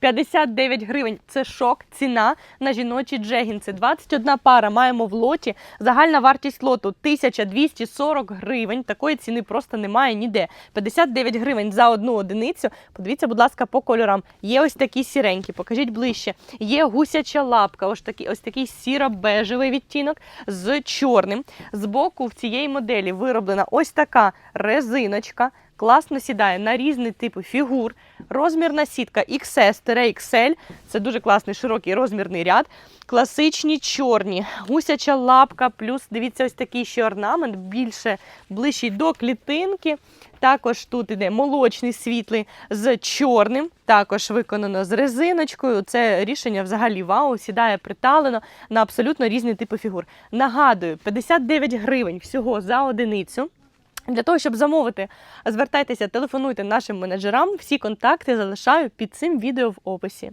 59 гривень. Це шок, ціна на жіночі джегінси. 21 пара маємо в лоті. Загальна вартість лоту 1240 гривень. Такої ціни просто немає ніде. 59 гривень за одну одиницю. Подивіться, будь ласка, по кольорам. Є ось такі сіренькі, покажіть ближче. Є гусяча лапка, ось такий, ось такий сіро-бежевий відтінок з чорним. Збоку в цієї моделі вироблена ось така резиночка. Класно сідає на різні типи фігур. Розмірна сітка XS-XL. Це дуже класний широкий розмірний ряд. Класичні чорні, гусяча лапка, плюс дивіться, ось такий ще орнамент, більше ближчий до клітинки. Також тут іде молочний світлий з чорним, також виконано з резиночкою. Це рішення взагалі вау, сідає приталено на абсолютно різні типи фігур. Нагадую, 59 гривень всього за одиницю. Для того, щоб замовити, звертайтеся, телефонуйте нашим менеджерам. Всі контакти залишаю під цим відео в описі.